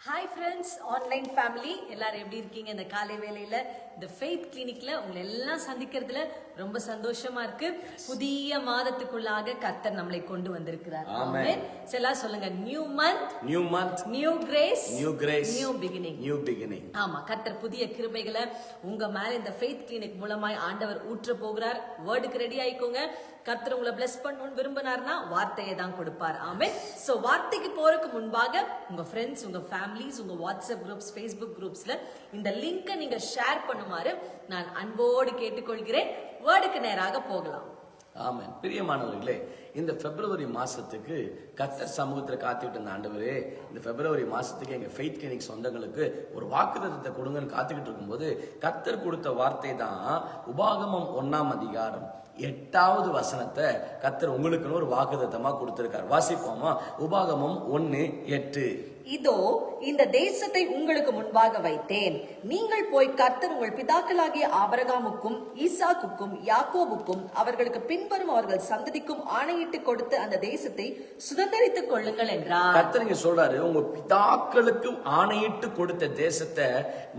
Hi friends online family எல்லாரும் எப்படி இருக்கீங்க? இந்த காலை வேளையில இந்த ஃபெய்த் கிளினிக்ல உங்களை எல்லாம் சந்திக்கிறதுல ரொம்ப சந்தோஷமா இருக்கு. புதிய மாதத்துக்குள்ளாக கர்த்தர் நம்மளை கொண்டு வந்திருக்கிறார். So, எல்லாரும் சொல்லுங்க new month new month new grace new grace new beginning new beginning ஆமா கர்த்தர் புதிய கிருபைகளை உங்க மேல இந்த ஃபெய்த் கிளினிக் மூலமாய் ஆண்டவர் ஊற்ற போகிறார். வேர்டுக்கு ரெடி ஆயிக்கோங்க. கர்த்தர் உங்களை பிளஸ் பண்ணணும்னு விரும்பினார்னா வார்த்தையை தான் கொடுப்பார். ஆமே ஸோ வார்த்தைக்கு போறதுக்கு முன்பாக உங்க ஃப்ரெண்ட்ஸ் உங்க ஃபேமிலிஸ் உங்க வாட்ஸ்அப் குரூப்ஸ் ஃபேஸ்புக் குரூப்ஸ்ல இந்த லிங்கை நீங்க ஷேர் பண்ணுமாறு நான் அன்போடு கேட்டுக்கொள்கிறேன். வேர்டுக்கு நேராக போகலாம். ஆமாம் பிரியமானவர்களே இந்த பிப்ரவரி மாசத்துக்கு கத்தர் சமூகத்தில் காத்துக்கிட்டு இருந்த ஆண்டவரே இந்த பிப்ரவரி மாசத்துக்கு எங்க ஃபெய்த் கிளினிக் சொந்தங்களுக்கு ஒரு வாக்குத்தத்தத்தை கொடுங்கன்னு காத்துக்கிட்டு இருக்கும்போது கத்தர் கொடுத்த வார்த்தை தான் உபாகமம் ஒன்றாம் அதிகாரம். எட்டாவது வசனத்தை கத்தர் உங்களுக்குன்னு ஒரு வாக்குதத்தமாக கொடுத்துருக்கார். வாசிப்போமா? உபாகமம் ஒன்று எட்டு. இதோ இந்த தேசத்தை உங்களுக்கு முன்பாக வைத்தேன். நீங்கள் போய் கர்த்தர் உங்கள் பிதாக்களாகிய ஆபரகாமுக்கும் ஈசாக்குக்கும் யாக்கோபுக்கும் அவர்களுக்கு பின்வரும் அவர்கள் சந்ததிக்கும் ஆணையிட்டு கொடுத்து அந்த தேசத்தை சுதந்திரித்துக் கொள்ளுங்கள் என்றார். கர்த்தர் சொல்றாரு உங்க பிதாக்களுக்கு ஆணையிட்டு கொடுத்த தேசத்தை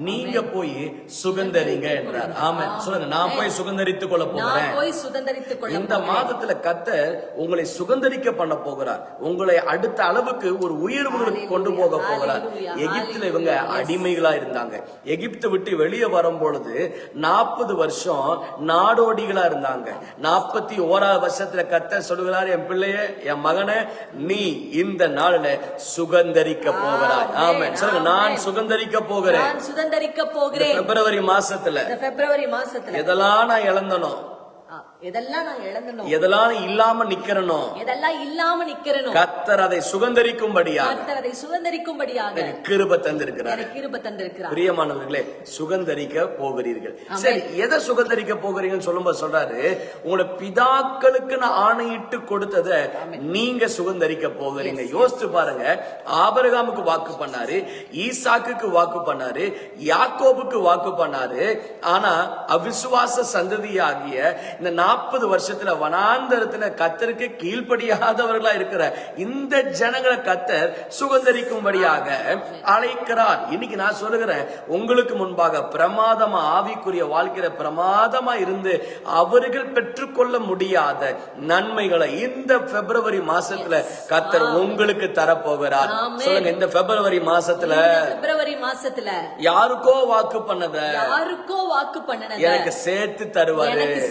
நீங்க போய் சுகந்தரிங்க என்றார். ஆமா சொல்லுங்க நான் போய் சுகந்தரித்துக் கொள்ள போகிறேன். போய் சுதந்திரித்துக் கொள்ள இந்த மாதத்துல கத்தர் உங்களை சுகந்தரிக்க பண்ண போகிறார். உங்களை அடுத்த அளவுக்கு ஒரு உயர்வுகளுக்கு கொண்டு போக போகிறார். எகிப்துல இவங்க. அடிமைகளா இருந்தாங்க எகிப்தை விட்டு வெளியே வரும் பொழுது நாற்பது வருஷம் நாடோடிகளா இருந்தாங்க நாற்பத்தி ஓராவது வருஷத்துல கத்தர் சொல்லுகிறார் என் பிள்ளைய என் மகனை நீ இந்த நாள்ல சுகந்தரிக்க போகிறாய். ஆமென் சொல்லுங்க நான். சுகந்தரிக்க போகிறேன் இந்த போகிறேன் பிப்ரவரி மாசத்துல பிப்ரவரி மாசத்துல எதெல்லாம் நான் இழந்தனோ ஆ, எதெல்லாம் நான் இழந்தனும் எதெல்லாம் இல்லாம நிக்கிறனோ எதெல்லாம் இல்லாம நிக்கிறனோ கத்தர் அதை சுகந்தரிக்கும்படியாக கர்த்தர் அதை சுதந்திரிக்கும்படியாக எனக்கு கிருப தந்திருக்கிறார். எனக்கு கிருப தந்திருக்கிறார். பிரியமானவர்களே சுகந்தரிக்க போகிறீர்கள். சரி எதை சுகந்தரிக்க போகிறீங்கன்னு சொல்லும்போது சொல்றாரு உங்களோட பிதாக்களுக்கு நான் ஆணையிட்டு கொடுத்ததை நீங்க சுகந்தரிக்க போகிறீங்க. யோசிச்சு பாருங்க. ஆபரகாமுக்கு வாக்கு பண்ணாரு ஈசாக்குக்கு வாக்கு பண்ணாரு யாக்கோபுக்கு வாக்கு பண்ணாரு. ஆனா அவிசுவாச சந்ததியாகிய இந்த நாற்பது வருஷத்துல வனாந்தரத்துல கத்தருக்கு கீழ்ப்படியாதவர்களா இருக்கிற இந்த ஜனங்களை கத்தர் சுகந்தரிக்கும்படியாக அழைக்கிறார். இன்னைக்கு நான் சொல்லுகிறேன் உங்களுக்கு முன்பாக பிரமாதமா ஆவிக்குரிய வாழ்க்கையில பிரமாதமா இருந்து அவர்கள் பெற்றுக்கொள்ள முடியாத நன்மைகளை இந்த பிப்ரவரி மாசத்துல கத்தர் உங்களுக்கு தரப்போகிறார். சொல்லுங்க இந்த பிப்ரவரி மாசத்துல பிப்ரவரி மாசத்துல யாருக்கோ வாக்கு பண்ணத? யாருக்கோ வாக்கு பண்ணினத எனக்கு சேர்த்து தருவாரு. எனக்கு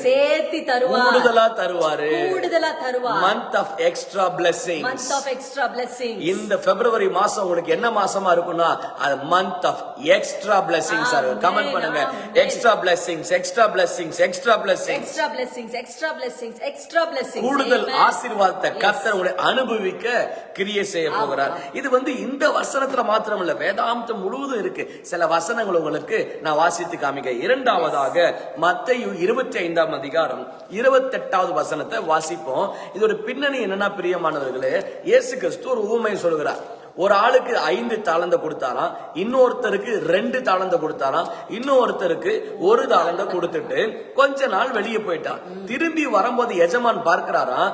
சேர்த்தி தருவார். கூடுதலா தருவாரு. கூடுதலா தருவார். Month of extra blessing month of extra blessing இந்த பிப்ரவரி மாசம் உங்களுக்கு என்ன மாசமா இருக்கும்னா அது month of extra blessings Amen, comment பண்ணுங்க. Extra blessings extra blessings extra blessings extra blessings extra blessings extra blessings கூடுதல் ஆசீர்வாதத்தை கர்த்தர் உங்களை அனுபவிக்க கிரியை செய்ய போகிறார். இது வந்து இந்த வசனத்துல மாத்திரம் இல்ல வேதாந்தம் முழுவதும் இருக்கு. சில வசனங்கள் உங்களுக்கு நான் வாசித்து காமிக்க இரண்டாவதாக மத்தேயு இருபத்தி ஐந்தாம் அதிகாரம். இருபத்தெட்டாவது வசனத்தை வாசிப்போம். இதோட பின்னணி என்னன்னா பிரியமானவர்களே இயேசு கிறிஸ்து ஒரு ஊமை சொல்கிறார் ஒரு ஆளுக்கு ஐந்து தாளந்த கொடுத்தாராம் இன்னொருத்தருக்கு ரெண்டு தாளந்த கொடுத்தாராம் இன்னொருத்தருக்கு ஒரு தாளந்த கொடுத்துட்டு கொஞ்ச நாள் வெளியே போயிட்டான் திரும்பி வரும்போது எஜமான் பார்க்கிறாராம்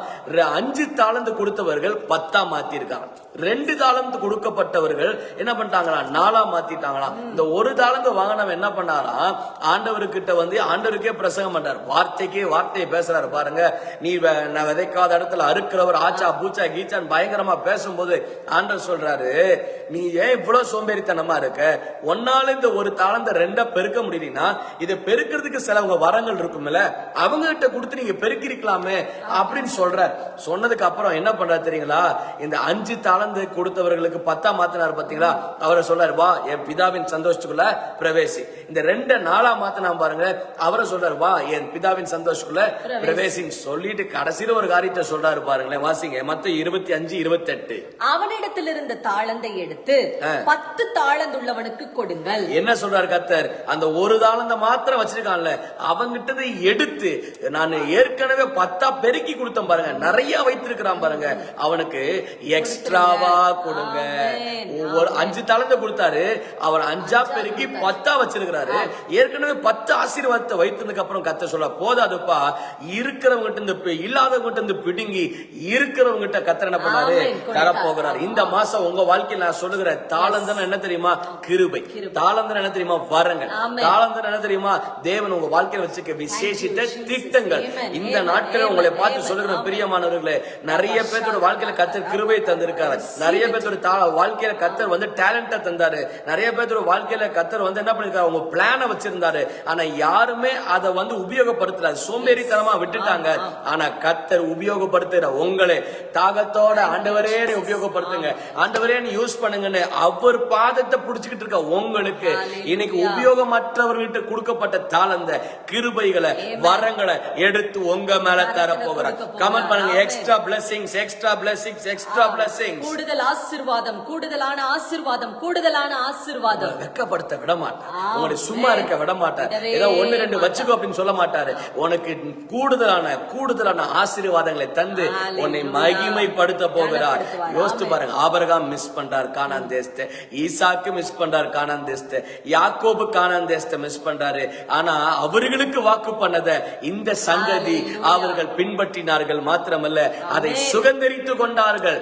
அஞ்சு தாளந்து கொடுத்தவர்கள் பத்தா மாத்திருக்காங்க. ரெண்டு தாளந்து கொடுக்கப்பட்டவர்கள் என்ன பண்ணிட்டாங்களா? நாலா மாத்திட்டாங்களாம் இந்த ஒரு தாளந்து வாங்கினவன் என்ன பண்ணாராம் ஆண்டவர்கிட்ட வந்து ஆண்டவருக்கே பிரசங்கம் பண்றார். வார்த்தைக்கே வார்த்தையை பேசுறாரு. பாருங்க நீ நான் விதைக்காத இடத்துல அறுக்கிறவர் ஆச்சா பூச்சா கீச்சான்னு பயங்கரமா பேசும்போது ஆண்டவர் சொல்றாரு நீ ஏன் இவ்வளவு சோம்பேறித்தனமா இருக்க? ஒன்னால இந்த ஒரு தாளந்த ரெண்டா பெருக்க முடியலனா இதை பெருக்கிறதுக்கு சிலவங்க வரங்கள் இருக்கும்ல அவங்க கிட்ட கொடுத்து நீங்க பெருக்கிருக்கலாமே அப்படின்னு சொல்றார். சொன்னதுக்கு அப்புறம் என்ன பண்றாரு தெரியுங்களா? இந்த அஞ்சு தாளந்து கொடுத்தவர்களுக்கு பத்தா மாத்தினார் பாத்தீங்களா அவரை சொல்றாரு வா என் பிதாவின் சந்தோஷத்துக்குள்ள பிரவேசி. இந்த ரெண்ட நாளா மாத்தினா பாருங்க அவரை சொல்றாரு வா என் பிதாவின் சந்தோஷத்துக்குள்ள பிரவேசின்னு சொல்லிட்டு கடைசியில ஒரு காரியத்தை சொல்றாரு பாருங்களேன் வாசிங்க மத்த இருபத்தி அஞ்சு இருபத்தி எட்டு அவனிடத்தில் இருந்த தாளந்தை எடுத்து. பத்து தாளந்துள்ளவனுக்கு கொடுங்கள். என்ன சொல்றாரு கத்தர் அந்த ஒரு தாளந்த மாத்திரம் வச்சிருக்கான்ல அவங்கிட்டதை எடுத்து நான் ஏற்கனவே பத்தா பெருக்கி கொடுத்தேன் பாருங்க நிறைய வைத்திருக்கிறான் பாருங்க அவனுக்கு எக்ஸ்ட்ராவா கொடுங்க. ஒவ்வொரு அஞ்சு தாளந்தை கொடுத்தாரு. அவர் அஞ்சா பெருக்கி பத்தா வச்சிருக்கிறாரு. ஏற்கனவே பத்து ஆசீர்வாதத்தை வைத்ததுக்கு அப்புறம் கத்த சொல்ல போதாதுப்பா. இருக்கிறவங்க இருந்து இல்லாதவங்க இருந்து பிடுங்கி இருக்கிறவங்க கிட்ட கத்தர் என்ன பண்ணாரு. தர போகிறார் இந்த மாசம் உங்க வாழ்க்கையில் நான் சொல்லுகிற தாளந்தன் என்ன தெரியுமா? கிருபை. தாளந்தன் என்ன தெரியுமா? வரங்கள். தாளந்தன் என்ன தெரியுமா? தேவன் உங்க வாழ்க்கையில வச்சுக்க விசேஷித்த திட்டங்கள். இந்த. நாட்களில் உங்களை. பார்த்து. சொல்லுகிற. பிரியமானவர்களே. நிறைய பேர்த்தோட வாழ்க்கையில கத்தர் கிருபை தந்திருக்காரு. நிறைய பேர்த்தோட வாழ்க்கையில கத்தர் வந்து டேலண்ட தந்தாரு. நிறைய பேர்த்தோட வாழ்க்கையில கத்தர் வந்து என்ன பண்ணிருக்காரு? உங்க பிளான வச்சிருந்தாரு. ஆனா யாருமே அதை வந்து உபயோகப்படுத்தல. சோம்பேறித்தனமா விட்டுட்டாங்க. ஆனா கத்தர் உபயோகப்படுத்துற உங்களை தாகத்தோட ஆண்டவரே உபயோகப்படுத்துங்க. ஆண்டவரே யூஸ் பண்ணுங்கன்னு அவர் பாதத்தை புடிச்சுக்கிட்டு இருக்க உங்களுக்கு. இன்னைக்கு உபயோகமற்றவர்கிட்ட கொடுக்கப்பட்ட தாளந்த கிருபைகளை வரங்களை எடுத்து உங்க மேல தர போகிறார். கமெண்ட் பண்ணுங்க. Extra blessings extra blessings extra blessings. கூடுதல் ஆசீர்வாதம் கூடுதலான ஆசீர்வாதம் கூடுதலான ஆசீர்வாதம். வெக்கப்படுத்த விட மாட்டார் உங்களை சும்மா. இருக்க விட மாட்டார் ஏதோ ஒண்ணு ரெண்டு வச்சுக்கோ அப்படின்னு சொல்ல மாட்டாரு. உனக்கு கூடுதலான கூடுதலான ஆசீர்வாதங்களை தந்து. உன்னை மகிமைப்படுத்த போகிறார். யோசித்து. பாருங்க. ஆபரகாம் மிஸ் பண்றார் கானான் தேசத்தை. ஈசாக்கு மிஸ் பண்றார் கானான் தேசத்தை. யாக்கோபு கானான் தேசத்தை மிஸ் பண்றாரு. ஆனா அவர்களுக்கு வாக்கு பண்ணத இந்த சங்கதி. அவர்கள் பின்பற்றினார்கள் மாத்திரமல்ல. அதை. சுகந்தரித்து கொண்டார்கள்.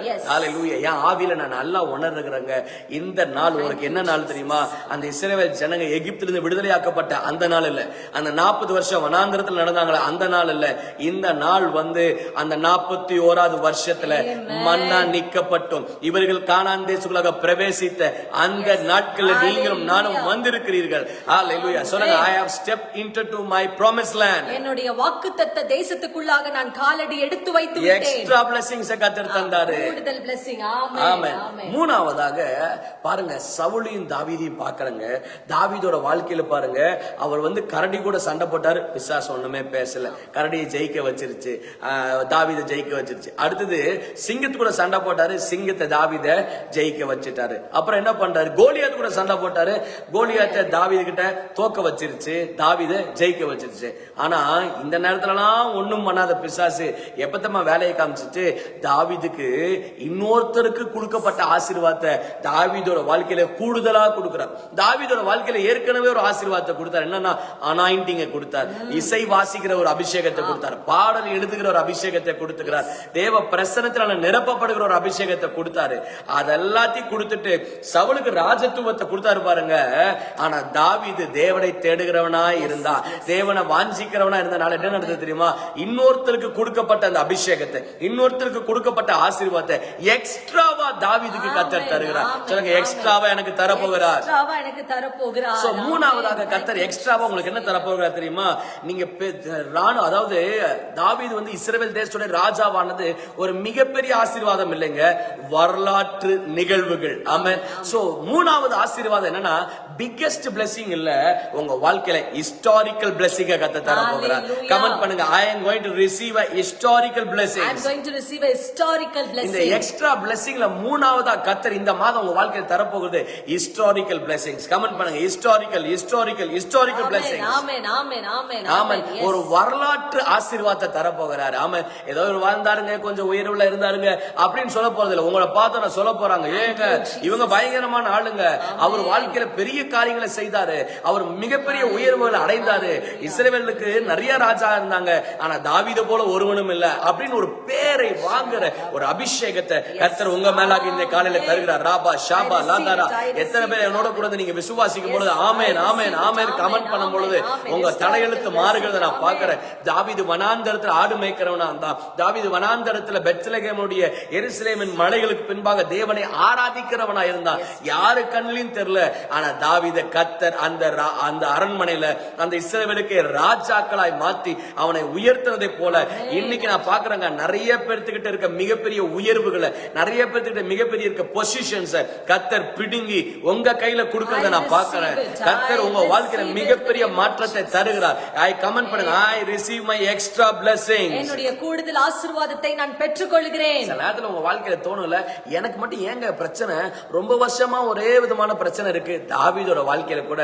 என் ஆவியில நான் நல்லா உணர்றேங்க இந்த நாள் உனக்கு என்ன நாள் தெரியுமா? அந்த இஸ்ரவேல் ஜனங்க எகிப்திலிருந்து விடுதலையாக்கப்பட்ட அந்த நாள் இல்ல. அந்த நாற்பது வருஷம் வனாந்திரத்துல நடந்தாங்களே அந்த நாள் இல்ல. இந்த நாள் வந்து அந்த நாற்பத்தி ஓராவது வருஷத்துல. மன்னா நிக்கப்பட்டும். இவர்கள் கானான் தேசத்துக்குள்ளாக பிரவேசித்த அந்த நாட்களில் நீங்களும் நானும். வந்திருக்கிறீர்கள். சொல்லுங்க I have step into my promise land என்னுடைய வாக்குத்தத்த தேசத்துக்குள்ளாக நான் காலடி எடுத்து வைத்து எக்ஸ்ட்ரா பிளஸிங்ஸ் கத்தர் தந்தாரு. கூடுதல் blessing. ஆமென் மூணாவதாக பாருங்க சவுளையும் தாவீதையும் பாக்குறங்க தாவீதோட வாழ்க்கையில பாருங்க அவர் வந்து கரடி கூட சண்டை போட்டாரு. பிசாசு ஒண்ணுமே பேசல. கரடியை ஜெயிக்க வச்சிருச்சு. தாவீதை ஜெயிக்க வச்சிருச்சு. அடுத்தது சிங்கத்து கூட சண்டை போட்டாரு. சிங்கத்தை தாவீத ஜெயிக்க வச்சுட்டாரு. அப்புறம் என்ன பண்றாரு? கோலியாத் கூட சண்டை போட்டாரு. கோலியாத்தை தாவீது கிட்ட தோக்க வச்சிருச்சு. தாவீத ஜெயிக்க வச்சிருச்சு. ஆனா இந்த நேரத்துலலாம் ஒண்ணும் பண்ணாத பிசாசு எப்பத்தமா வேலையை காமிச்சிட்டு தாவீதுக்கு ஒருத்தருக்கு கொடுக்கப்பட்ட ஆசீர்வாதத்தை தாவீதோட வாழ்க்கையில கூடுதலா கொடுக்கிறார். தாவிதோட வாழ்க்கையில ஏற்கனவே ஒரு ஆசீர்வாதத்தை கொடுத்தார். என்னன்னா அனாயிண்டிங்க கொடுத்தார். இசை வாசிக்கிற ஒரு அபிஷேகத்தை கொடுத்தார். பாடல் எழுதுகிற ஒரு அபிஷேகத்தை கொடுத்துக்கிறார். தேவ பிரசனத்தினால நிரப்பப்படுகிற ஒரு அபிஷேகத்தை கொடுத்தாரு. அதெல்லாத்தையும் கொடுத்துட்டு சவுலுக்கு ராஜத்துவத்தை கொடுத்தாரு பாருங்க. ஆனா தாவிது தேவனை தேடுகிறவனா இருந்தா தேவனை வாஞ்சிக்கிறவனா இருந்தனால என்ன நடந்தது தெரியுமா? இன்னொருத்தருக்கு கொடுக்கப்பட்ட அந்த அபிஷேகத்தை இன்னொருத்தருக்கு கொடுக்கப்பட்ட ஆசீர்வாதத்தை எக்ஸ்ட்ராவா தாவீதுக்கு கத்தர் தருகிறார். சொல்லுங்க. எக்ஸ்ட்ராவா எனக்கு தர போகிறார் எக்ஸ்ட்ராவா எனக்கு தரப்போகிறார். சோ. மூணாவதாக கத்தர் எக்ஸ்ட்ராவா உங்களுக்கு என்ன தரப்போகிறார் தெரியுமா? நீங்க பெ- ராணு அதாவது தாவீது வந்து இஸ்ரவேல் தேசத்தோட ராஜாவானது ஒரு மிகப்பெரிய ஆசீர்வாதம் இல்லைங்க. வரலாற்று நிகழ்வுகள். ஆமென். சோ மூணாவது ஆசீர்வாதம் என்னன்னா பிக்கெஸ்ட் blessing இல்ல உங்க வாழ்க்கையில ஹிஸ்டாரிக்கல் blessing கத்த தர போகிறார். கமெண்ட் பண்ணுங்க. I am going to receive a historical blessing I'm going to receive a historical இந்த blessing. எக்ஸ்ட்ரா பிளெஸிங்ல மூணாவதா கத்தர் இந்த மாதம் உங்க வாழ்க்கையில் தரப்போகுது. ஹிஸ்டாரிக்கல் பிளெஸிங்ஸ் கமெண்ட் பண்ணுங்க. Historical historical historical amen, blessings amen, amen, amen, amen. Amen. Yes. ஒரு வரலாற்று ஆசீர்வாதத்தை தரப்போகிறாரு. ஆமன். ஏதோ ஒரு வாழ்ந்தாருங்க கொஞ்சம் உயர்வுல இருந்தாருங்க அப்படின்னு சொல்ல போறது இல்ல உங்களை பார்த்து நான் சொல்ல போறாங்க. ஏங்க இவங்க பயங்கரமான ஆளுங்க. அவர் வாழ்க்கையில பெரிய காரியங்களை செய்தாரு. அவர் மிகப்பெரிய உயர்வுகளை அடைந்தாரு. இஸ்ரேவேலுக்கு நிறைய ராஜா இருந்தாங்க. ஆனா தாவீத போல ஒருவனும் இல்ல அப்படின்னு ஒரு பேரை வாங்குற ஒரு அபிஷேகத்தை கர்த்தர் உங்க மேலாக இந்த காலையில தருகிறார். ராபா ஷாபா லாதாரா. எத்தனை பேர் என்னோட கூட நீங்க விசுவாசிக்கும் பொழுது ஆமேன் ஆமேன் ஆமேன் கமெண்ட் பண்ணும் பொழுது உங்க தலையெழுத்து மாறுகிறத நான் பார்க்கிறேன். தாவீது வனாந்தரத்துல ஆடு மேய்க்கிறவனா இருந்தான். தாவீது வனாந்தரத்துல பெத்லகேமுடைய எருசலேமின் மலைகளுக்கு பின்பாக தேவனை ஆராதிக்கிறவனா இருந்தான். யாரு கண்ணிலையும் தெரியல. ஆனா தாவீத கத்தர் அந்த அந்த அரண்மனையில அந்த இஸ்ரவேலுக்கு ராஜாக்களாய் மாத்தி அவனை உயர்த்தினதை போல இன்னைக்கு நான் பாக்குறேங்க நிறைய பேர்த்துக்கிட்ட இருக்க மிகப்பெரிய உயர்வுகளை நிறைய பேர்த்துக்கிட்ட மிகப்பெரிய இருக்க பொசிஷன்ஸ் கத்தர் பிடுங்கி உங்க கையில கொடுக்கறத நான் பார்க்கிறேன். கத்தர் உங்க வாழ்க்கையில மிகப்பெரிய மாற்றத்தை தருகிறார். ஐ கமெண்ட் பண்ணுங்க. I receive my extra blessings. என்னுடைய கூடுதல் ஆசீர்வாதத்தை நான் பெற்றுக்கொள்கிறேன். சில நேரத்துல உங்க வாழ்க்கையில தோணும்ல எனக்கு மட்டும் ஏங்க பிரச்சனை? ரொம்ப வருஷமா ஒரே விதமான பிரச்சனை இருக்கு. தாவீதோட வாழ்க்கையில கூட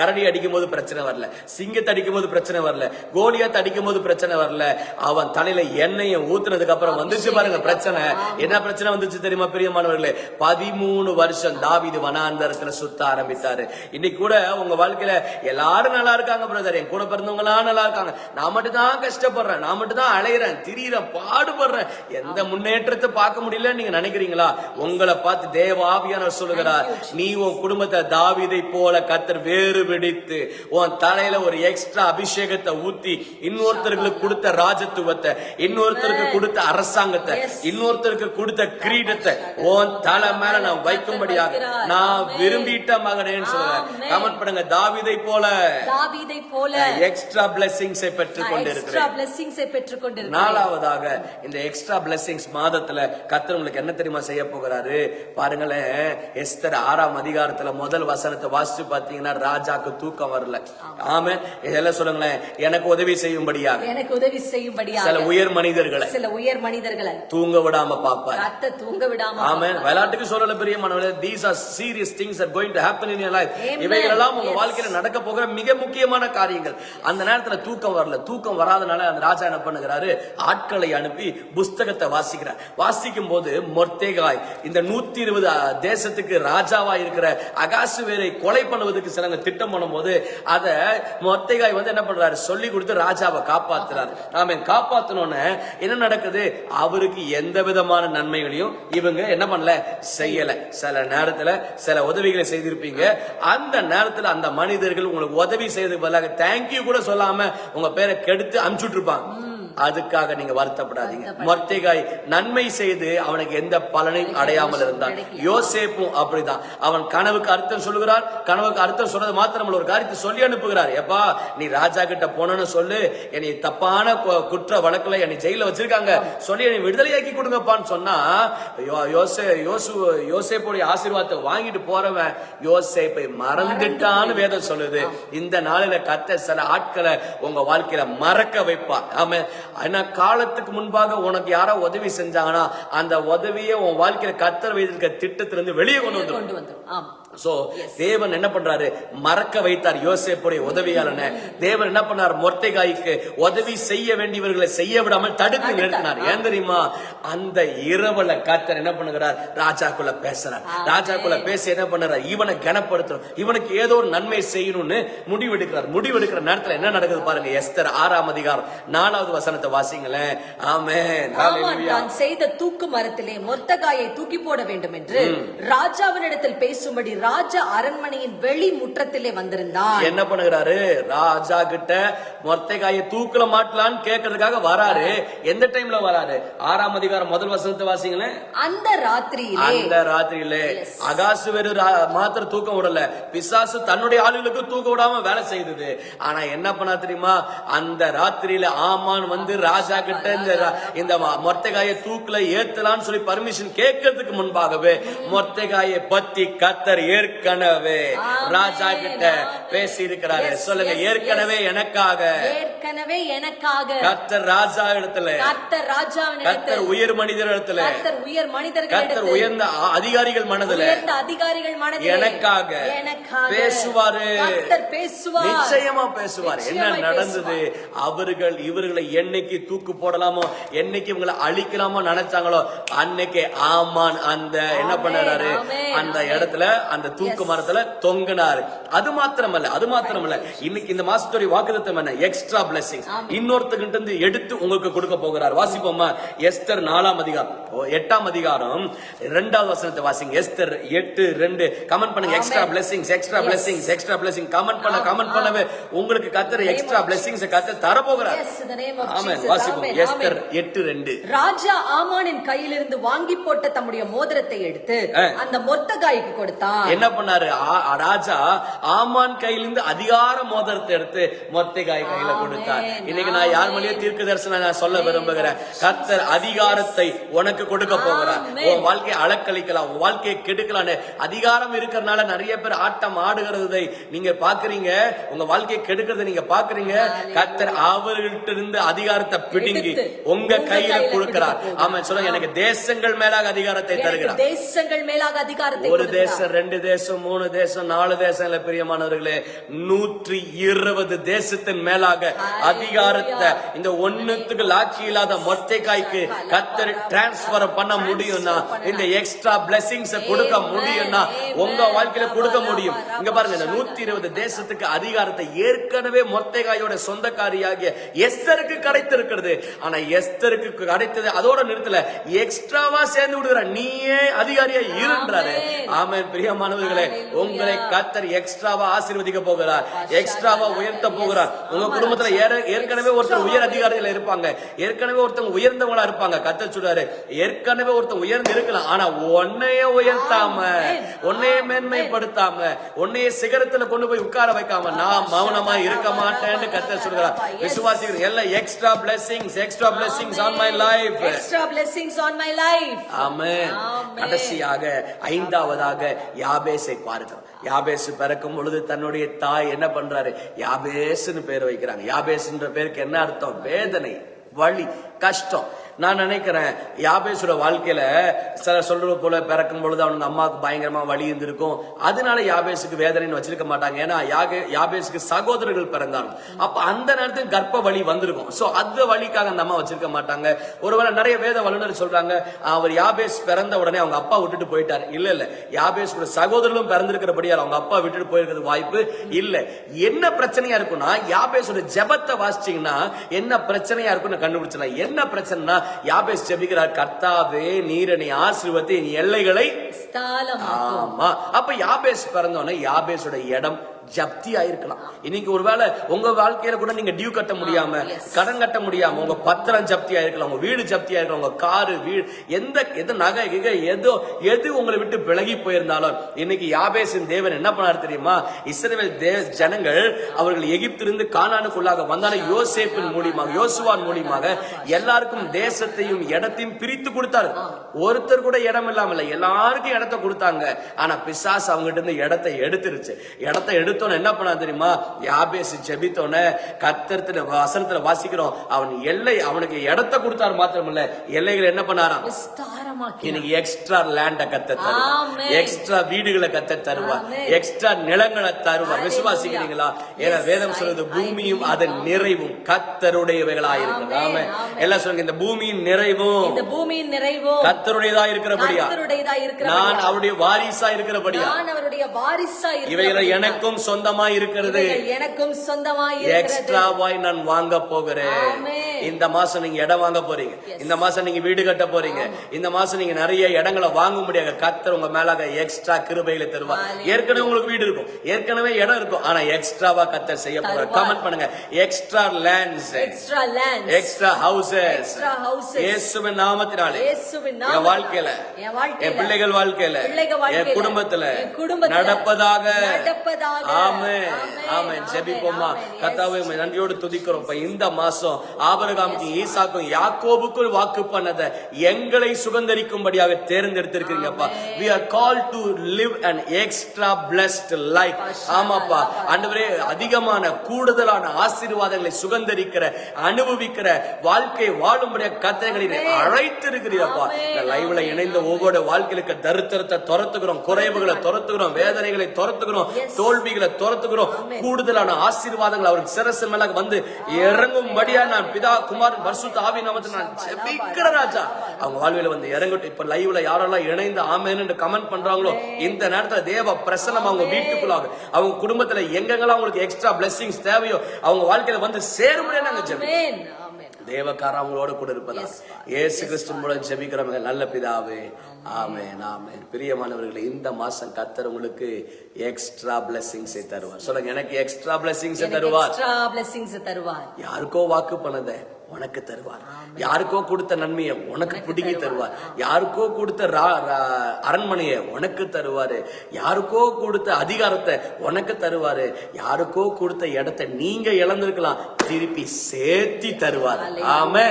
கரடி அடிக்கும் போது பிரச்சனை வரல. சிங்கத்தை அடிக்கும் போது பிரச்சனை வரல. கோலியாத் அடிக்கும் போது பிரச்சனை வரல. அவன் தலையில எண்ணெயை ஊத்துனதுக்கு அப்புறம் வந்துச்சு பாருங்க பிரச்சனை. என்ன பிரச்சனை? வந்துச்சு தெரியுமா பிரியமானவர்களே பதிமூணு வருஷம் தாவீது வனாந்தரத்துல சுத்த ஆரம்பித்தாரு. இன்னைக்கு கூட உங்க வாழ்க்கையில எல்லாரும் நல்லா இருக்காங்க பிரதர் என் கூட பிறந்தவங்க எல்லாம் நல்லா இருக்காங்க. நான் மட்டும் தான் கஷ்டப்படுறேன் நான் மட்டும் தான் அலையிறேன் திரியிறேன் பாடுபடுறேன். எந்த முன்னேற்றத்தை பார்க்க முடியல நீங்க நினைக்கிறீங்களா? உங்களை பார்த்து தேவாவியானவர் சொல்லுகிறார் நீ உன் குடும்பத்தை தாவீதை போல கத்தர் வேறு பிடித்து உன் தலையில ஒரு எக்ஸ்ட்ரா அபிஷேகத்தை ஊத்தி இன்னொருத்தருக்கு கொடுத்த ராஜத்துவத்தை இன்னொருத்தருக்கு கொடுத்த அரசாங்கத்தை இன்னொருத்தருக்கு கொடுத்த கிரீடத்தை உன் தலை மேல நான் வைக்கும்படியாக நான் விரும்பிட்ட மகனேன்னு சொல்றேன் கமெண்ட் பண்ணுங்க. தாவீதை போல. தாவீதை போல. எக்ஸ்ட்ரா பிளெஸிங்ஸை பெற்றுக் கொண்டிருக்கிறேன். பிளெஸிங்ஸை பெற்றுக் கொண்டிருக்கிறேன். நாலாவதாக இந்த எக்ஸ்ட்ரா பிளெஸிங்ஸ் மாதத்துல கர்த்தர் உங்களுக்கு என்ன தெரியுமா செய்ய போகிறாரு? பாருங்களேன். எஸ்தர் ஆறாம் அதிகாரத்துல முதல் வசனத்தை வாசிச்சு பாத்தீங்கன்னா ராஜாக்கு தூக்கம் வரல. ஆமே. இதெல்லாம் சொல்லுங்களேன். எனக்கு உதவி செய்யும்படியாக. எனக்கு உதவி செய்யும்படியாக. சில உயர் மனிதர்களை சில உயர் மனிதர்களை தூங்க விடாம பார்ப்பார். கத்த தூங்க விடாம ஆமென் விளையாட்டுக்கு சொல்லல பெரிய மனவளே these are serious things are going to happen in your life. இவைகள் எல்லாம் உங்க. வாழ்க்கையில நடக்க போகிற மிக முக்கியமான காரியங்கள். அந்த நேரத்துல தூக்கம் வரல. தூக்கம் வராதனால அந்த ராஜா என்ன பண்ணுகிறாரு? ஆட்களை அனுப்பி புஸ்தகத்தை வாசிக்கிறார். வாசிக்கும் போது மொர்த்தேகாய் இந்த நூத்தி இருபது தேசத்துக்கு ராஜாவா இருக்கிற அகாசுவேரை கொலை பண்ணுவதற்கு சிலங்க திட்டம் பண்ணும்போது அத மொர்த்தேகாய் வந்து என்ன பண்றாரு? சொல்லி கொடுத்து ராஜாவை காப்பாத்துறாரு. ஆமென் காப்பாத்தணும்னு என்ன நடக்குது? அவருக்கு எந்த விதமான நன்மைகளையும் இவங்க என்ன பண்ணல? செய்யல. சில நேரத்துல சில உதவிகளை செய்திருப்பீங்க. அந்த நேரத்துல அந்த மனிதர்கள் உங்களுக்கு உதவி செய்யறதுக்கு பதிலாக தேங்க்யூ கூட சொல்லாம உங்க பேரை கெடுத்து அனுப்பிச்சுட்டு இருப்பாங்க. அதுக்காக நீங்க வருத்தப்படாதீங்க. மொர்த்தேகாய் நன்மை செய்து அவனுக்கு எந்த பலனையும் அடையாமல் இருந்தான். யோசேப்பும் அப்படிதான். அவன் கனவுக்கு அர்த்தம் சொல்லுகிறார் கனவுக்கு அர்த்தம் சொல்றது மாத்திரம் ஒரு காரியத்தை சொல்லி அனுப்புகிறார். எப்பா நீ ராஜா கிட்ட போனன்னு சொல்லு. என்னை தப்பான குற்ற வழக்குல என்னை ஜெயில வச்சிருக்காங்க. சொல்லி என்னை விடுதலையாக்கி கொடுங்கப்பான்னு சொன்னா யோசே யோசு யோசேப்புடைய ஆசீர்வாதத்தை வாங்கிட்டு போறவன் யோசேப்பை மறந்துட்டான்னு வேதம் சொல்லுது. இந்த நாளில கத்த சில ஆட்களை உங்க வாழ்க்கையில மறக்க வைப்பார். ஆமா ஏன்னா காலத்துக்கு முன்பாக உனக்கு யாரோ உதவி செஞ்சாங்கன்னா அந்த உதவியை உன் வாழ்க்கையில கத்தர் வைத்திருக்க திட்டத்திலிருந்து வெளியே கொண்டு வந்துரும். கொண்டு வந்துடும் ஆமா. சோ தேவன் என்ன பண்றாரு? மறக்க வைத்தார் யோசேப்புடைய உதவியாளன. தேவன் என்ன பண்ணார்? மொர்த்தைகாய்க்கு உதவி செய்ய வேண்டியவர்களை செய்ய விடாமல் தடுத்து நிறுத்தினார். ஏன் தெரியுமா? அந்த இரவுல கர்த்தர் என்ன பண்ணுகிறார்? ராஜாக்குள்ள பேசுறார். ராஜாக்குள்ள பேசி என்ன பண்ணுறார்? இவனை கனப்படுத்தணும். இவனுக்கு ஏதோ ஒரு நன்மை செய்யணும்னு முடிவெடுக்கிறார். முடிவெடுக்கிற நேரத்துல என்ன நடக்குது பாருங்க? எஸ்தர் ஆறாம் அதிகாரம் நாலாவது வசனத்தை வாசிங்களேன். தான் செய்த தூக்கு மரத்திலே மொர்த்தகாயை தூக்கி போட வேண்டும் என்று ராஜாவினிடத்தில் பேசும்படி ராஜ அரண்மனையின் வெளி முற்றத்திலே வந்திருந்தான். என்ன பண்ணுகிறாரு? ராஜா கிட்ட மொர்த்தைக்காயை தூக்கல மாட்டலான்னு கேட்கறதுக்காக வராரு. எந்த டைம்ல வராரு? ஆறாம் அதிகாரம் முதல் வசனத்தை வாசிங்களேன் அந்த ராத்திரியிலே அந்த ராத்திரியில. அகாசு வெறு மாத்திரம் தூக்கம் விடல. பிசாசு தன்னுடைய ஆளுகளுக்கு தூக்க விடாம வேலை செய்தது. ஆனா என்ன பண்ணா தெரியுமா? அந்த ராத்திரியில ஆமான் வந்து ராஜா கிட்ட இந்த இந்த மொர்த்தைக்காயை தூக்குல ஏத்தலாம்னு சொல்லி பர்மிஷன் கேட்கறதுக்கு முன்பாகவே மொர்த்தைக்காயை பத்தி கத்தர் ஏற்கனவே. ராஜா கிட்ட பேசி இருக்கிறாரு சொல்லுங்க ஏற்கனவே எனக்காக. ஏற்கனவே எனக்காக. கத்தர் ராஜா இடத்துல கர்த்தர் ராஜாவினிடத்தில். கத்தர் உயர் மனிதர் இடத்துல கர்த்தர் உயர் கத்தர் மனிதர்களிடத்தில் உயர்ந்த அதிகாரிகள் மனதுல. உயர்ந்த அதிகாரிகள் மனதிலே. எனக்காக. எனக்காக. பேசுவாரு. கர்த்தர் பேசுவார். நிச்சயமா பேசுவார். என்ன நடந்தது? அவர்கள் இவர்களை என்னைக்கு தூக்கு போடலாமோ என்னைக்கு இவங்களை அழிக்கலாமோ நினைச்சாங்களோ அன்னைக்கு ஆமான் அந்த என்ன பண்ணாரு? அந்த. இடத்துல அந்த தூக்கு மரத்துல தொங்கினாரு. அது மாத்திரமல்ல. அது மாத்திரமல்ல. இன்னைக்கு இந்த மாசத்துடைய வாக்குத்தத்தம் என்ன? எக்ஸ்ட்ரா பிளஸிங் இன்னொருத்தகிட்ட இருந்து எடுத்து உங்களுக்கு கொடுக்க போகிறார். வாசிப்போமா? எஸ்தர் நாலாம் அதிகாரம். எட்டாம் அதிகாரம். இரண்டாவது வசனத்தை வாசிங்க. எஸ்தர் எட்டு ரெண்டு. கமெண்ட் பண்ணுங்க. Extra blessings extra blessings extra blessing comment பண்ண கமெண்ட் பண்ணவே உங்களுக்கு கத்தர் எக்ஸ்ட்ரா பிளஸிங்ஸ் கத்தர் தர போகிறார் ஆமென். வாசிப்போம். amen. எட்டு ரெண்டு. ராஜா ஆமானின் கையிலிருந்து வாங்கி போட்ட தம்முடைய மோதிரத்தை எடுத்து. அந்த மொத்தகாய்க்கு கொடுத்தான். என்ன பண்ணாரு? ராஜா ஆமான் கையிலிருந்து அதிகார மோதிரத்தை எடுத்து மொத்தைகாய் கையில கொடுத்தார். இன்னைக்கு நான் யார் மொழியோ தீர்க்க தரிசனம் நான் சொல்ல விரும்புகிறேன். கர்த்தர் அதிகாரத்தை உனக்கு கொடுக்க போகிறார். உன் வாழ்க்கையை அளக்களிக்கலாம் உன் வாழ்க்கையை கெடுக்கலாம் அதிகாரம் இருக்கிறனால நிறைய பேர் ஆட்டம் ஆடுகிறதை நீங்க பாக்குறீங்க. உங்க வாழ்க்கையை கெடுக்கிறதை நீங்க பாக்குறீங்க. கர்த்தர் அவர்கள்ட்ட இருந்து அதிகாரத்தை பிடுங்கி உங்க கையில கொடுக்கிறார். கொடுக்க ஆமா சொல்லுங்க எனக்கு தேசங்கள் மேலாக அதிகாரத்தை தருகிறார். தேசங்கள் மேலாக அதிகாரத்தை ஒரு. தேசம் ரெண்டு தேசம் மூணு தேசம் நாலு தேசம் இல்ல பிரியமானவர்களே. நூற்றி இருபது தேசத்தின் மேலாக அதிகாரத்தை இந்த ஒண்ணுத்துக்கு லாட்சி இல்லாத மொத்தைக்காய்க்கு கத்தர் டிரான்ஸ்பர் பண்ண முடியும்னா இந்த எக்ஸ்ட்ரா பிளெஸிங்ஸ் கொடுக்க முடியும்னா உங்க வாழ்க்கையில கொடுக்க முடியும். இங்க பாருங்க இந்த நூத்தி இருபது தேசத்துக்கு அதிகாரத்தை ஏற்கனவே மொத்தைக்காயோட சொந்தக்காரியாகிய எஸ்தருக்கு கிடைத்திருக்கிறது. ஆனா எஸ்தருக்கு கிடைத்தது அதோட நிறுத்தல எக்ஸ்ட்ராவா சேர்ந்து விடுகிற நீயே அதிகாரியா இருன்றாரு. ஆமென். பிரியமானவர்களே உங்களை கத்தர் எக்ஸ்ட்ராவா ஆசீர்வதிக்க போகிறார். எக்ஸ்ட்ராவா உயர்த்த போகிறார். உங்க குடும்பத்துல ஏற- ஏற்கனவே ஒருத்தர் உயர் அதிகாரிகள் இருப்பாங்க. ஏற்கனவே ஒருத்தவங்க உயர்ந்தவங்களா இருப்பாங்க. கத்தர் சொல்றாரு. ஏற்கனவே ஒருத்தன் உயர்ந்து இருக்கலாம். ஆனா உன்னைய உயர்த்தாம உன்னைய மேன்மைப்படுத்தாம உன்னைய சிகரத்துல கொண்டு போய் உட்கார வைக்காம நான் மௌனமா இருக்க மாட்டேன்னு கத்தர் சொல்கிறார் விசுவாசிகள் எல்லாம் extra blessings extra blessings on my life. Extra blessings on my life. ஆமென். கடைசியாக ஐந்தாவதாக யாபேசை பார்க்கிறோம் யாபேசு பிறக்கும் பொழுது தன்னுடைய தாய் என்ன பண்றாரு? யாபேஸ்னு பேர் வைக்கிறாங்க. யாபேஸ்ன்ற பேருக்கு என்ன அர்த்தம்? வேதனை வழி கஷ்டம். நான் நினைக்கிறேன் யாபேசோட வாழ்க்கையில சில சொல்றது போல பிறக்கும் பொழுது அவனுக்கு அம்மாவுக்கு பயங்கரமா வலி இருந்திருக்கும். அதனால யாபேசுக்கு வேதனைன்னு வச்சிருக்க மாட்டாங்க. ஏன்னா யாக- யாபேசுக்கு சகோதரர்கள் பிறந்தாங்க அப்ப அந்த நேரத்துக்கு கர்ப்ப வலி வந்திருக்கும். சோ அந்த வழிக்காக அந்த அம்மா வச்சிருக்க மாட்டாங்க. ஒருவேளை நிறைய வேத வல்லுநர் சொல்றாங்க அவர் யாபேஸ் பிறந்த உடனே அவங்க அப்பா விட்டுட்டு போயிட்டார். இல்ல இல்ல. யாபேஸோட கூட சகோதரர்களும் பிறந்திருக்கிறபடியால் அவங்க அப்பா விட்டுட்டு போயிருக்கிறது வாய்ப்பு இல்ல. என்ன பிரச்சனையா இருக்கும்னா யாபேஸோட ஜெபத்தை வாசிச்சீங்கன்னா என்ன பிரச்சனையா இருக்கும்னு கண்டுபிடிச்சலாம் என்ன பிரச்சனைனா யாபேஸ் ஜெபிக்கிறார் கர்த்தாவே நீரனை ஆசீர்வத்தை எல்லைகளை ஆமா. அப்ப யாபேஸ் பிறந்தோடனே யாபேஸோட இடம் ஜப்தி ஆயிருக்கலாம். இன்னைக்கு ஒருவேளை உங்க வாழ்க்கையில கூட நீங்க டியூ கட்ட முடியாம கடன் கட்ட முடியாம உங்க பத்திரம் ஜப்தி ஆயிருக்கலாம் உங்க வீடு ஜப்தி ஆயிருக்கலாம் உங்க காரு வீடு எந்த எது நகை கிகை எதோ எது உங்களை விட்டு விலகி போயிருந்தாலும் இன்னைக்கு யாபேசின் தேவன் என்ன பண்ணாரு தெரியுமா? இஸ்ரவேல் தே ஜனங்கள் அவர்கள் எகிப்திலிருந்து கானானுக்குள்ளாக வந்தாலும் யோசேப்பின் மூலியமாக யோசுவான் மூலியமாக எல்லாருக்கும் தேசத்தையும் இடத்தையும் பிரித்து கொடுத்தாரு. ஒருத்தர் கூட இடம் இல்லாம இல்ல எல்லாருக்கும் இடத்தை கொடுத்தாங்க. ஆனா பிசாசு அவங்ககிட்ட இருந்து இடத்தை எடுத்துருச்சு. இடத்தை எடுத்தோன்னு என்ன பண்ணா தெரியுமா? யாபேசு ஜெபித்தோன்னு கத்தரத்துல வசனத்துல வாசிக்கிறோம். அவன் எல்லை அவனுக்கு இடத்தை கொடுத்தாரு மாத்திரமில்ல. எல்லைகளை என்ன பண்ணாராம்? இன்னைக்கு எக்ஸ்ட்ரா லேண்ட கத்த தருவார். எக்ஸ்ட்ரா வீடுகளை கத்த தருவார். ஆமென். எக்ஸ்ட்ரா நிலங்களை தருவார். Hallelujah. விசுவாசிக்கிறீங்களா ஏன்னா வேதம் சொல்றது பூமியும் அதன். நிறைவும் கத்தருடையவைகளா இருக்கிறது. ஆமென். எல்லாம் சொல்லுங்க இந்த பூமியின் நிறைவும். இந்த பூமியின் நிறைவோ கத்தருடையதா இருக்கிறபடியா? நான் அவருடைய வாரிசா இருக்கிறபடியா? நான் அவருடைய வாரிசா இவைகளை எனக்கும் சொந்தமா இருக்கிறது. எனக்கும் இருக்கிறது. எக்ஸ்ட்ராவாய் நான் வாங்க போகிறேன். இந்த மாசம் நீங்க இடம் வாங்க போறீங்க. இந்த மாசம் நீங்க வீடு கட்ட போறீங்க. இந்த மாசம் நீங்க நிறைய இடங்களை வாங்க முடியாது. கத்தர் உங்க மேலாக எக்ஸ்ட்ரா தருவார். Hallelujah. ஏற்கனவே உங்களுக்கு வீடு இருக்கும். ஏற்கனவே இடம் இருக்கும். ஆனா எக்ஸ்ட்ராவா கத்தர் செய்ய போறார். தருவார். கமெண்ட் பண்ணுங்க. Extra lands extra land extra houses. இயேசுவின் நாமத்தினாலே. இயேசுவின் என் வாழ்க்கையில. என் பிள்ளைகள் வாழ்க்கையில. என் குடும்பத்துல. நடப்பதாக. ஆமென், ஆமென். ஜெபிப்போமா. உம்மை நன்றியோடு துதிக்கிறோம். இந்த மாசம் ஆபரகாமுக்கும் ஈசாக்கும் யாக்கோபுக்கும் வாக்கு பண்ணத எங்களை சுகந்தரிக்கும்படியாக தேர்ந்தெடுத்திருக்கிறீங்கப்பா. we are called to live an extra blessed life. ஆமாப்பா. ஆண்டவரே அதிகமான கூடுதலான ஆசீர்வாதங்களை சுகந்தரிக்கிற அனுபவிக்கிற வாழ்க்கை வாழும்படிய கத்தைகளில் அழைத்திருக்கிறீரப்பா. இந்த லைவ்ல இணைந்த ஒவ்வொரு வாழ்க்கையிலுக்கு தரித்திரத்தை துரத்துகிறோம் குறைவுகளை துரத்துகிறோம் வேதனைகளை துரத்துகிறோம் தோல்விகளை துரத்துகிறோம். கூடுதலான ஆசீர்வாதங்கள் அவருக்கு சிரசு மேல வந்து இறங்கும்படியா நான் பிதா குமார் பரிசுத்த ஆவி நாமத்தில் நான் ஜெபிக்கிற ராஜா? அவங்க வாழ்வில வந்து இறங்கட்டும். இப்ப லைவ்ல யாரெல்லாம் இணைந்து ஆமேன்னு கமெண்ட் பண்றாங்களோ இந்த நேரத்துல தேவ பிரசனம் அவங்க வீட்டுக்குள்ளாக அவங்க குடும்பத்துல எங்கெங்கெல்லாம் அவங்களுக்கு எக்ஸ்ட்ரா blessings தேவையோ அவங்க வாழ்க்கையில வந்து சேரும்படியா நாங்க ஜெபி ஆமென். ஆமென் தேவக்கார அவங்களோட கூட இருப்பதா? இயேசு கிறிஸ்து மூலம் ஜெபிக்கிறவங்க நல்ல பிதாவே. ஆமென் ஆமென். பிரியமானவர்களே இந்த மாசம் கத்தர் உங்களுக்கு எக்ஸ்ட்ரா ஐ தருவார். சொல்லுங்க எனக்கு எக்ஸ்ட்ரா ஐ தருவார். தருவார். யாருக்கோ வாக்கு பண்ணத உனக்கு தருவார். யாருக்கோ கொடுத்த நன்மையை உனக்கு பிடுங்கி தருவார். யாருக்கோ கொடுத்த அரண்மனையை உனக்கு தருவாரு. யாருக்கோ கொடுத்த அதிகாரத்தை உனக்கு தருவாரு. யாருக்கோ கொடுத்த இடத்தை நீங்க இழந்திருக்கலாம். திருப்பி சேர்த்தி தருவார். ஆமே.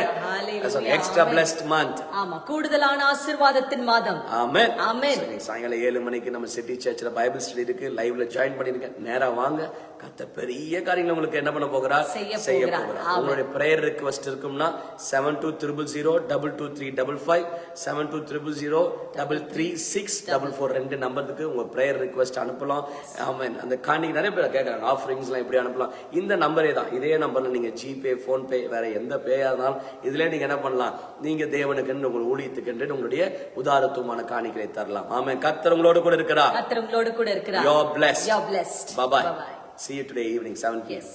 எக்ஸ்ட்ரா பிளஸ்ட் மந்த் ஆமா கூடுதலான ஆசீர்வாதத்தின் மாதம். ஆமென். சரி, சாயங்காலம் ஏழு மணிக்கு நம்ம சிட்டி சர்ச்சில் பைபிள் ஸ்டடி இருக்கு. லைவ்ல ஜாயின் பண்ணிருக்கேன் நேரா வாங்க. கத்த பெரிய காரியங்கள் உங்களுக்கு என்ன பண்ண போகிறா செய்ய ஆமென். உங்களுடைய prayer request பிடிச்சிருக்கும்னா seven two triple zero double two three double five seven two triple zero double three six double four ரெண்டு நம்பருக்கு உங்க ப்ரேயர் ரிக்வெஸ்ட் அனுப்பலாம். ஆமாம் அந்த காணிக்கு நிறைய பேர் கேட்குறாங்க. ஆஃபரிங்ஸ்லாம் எப்படி அனுப்பலாம்? இந்த நம்பரே தான். இதே நம்பர்ல நீங்க ஜிபே ஃபோன்பே வேற எந்த பேயா இருந்தாலும் இதுல நீங்க என்ன பண்ணலாம் நீங்க தேவனுக்குன்னு உங்கள் ஊழியத்துக்கு உங்களுடைய உதாரத்துவமான காணிகளை தரலாம் ஆமா கர்த்தர் உங்களோட கூட இருக்கிறா கர்த்தர் உங்களோடு கூட blessed. You're blessed. Bye bye. Bye-bye. See you today evening 7 p.m. Yes.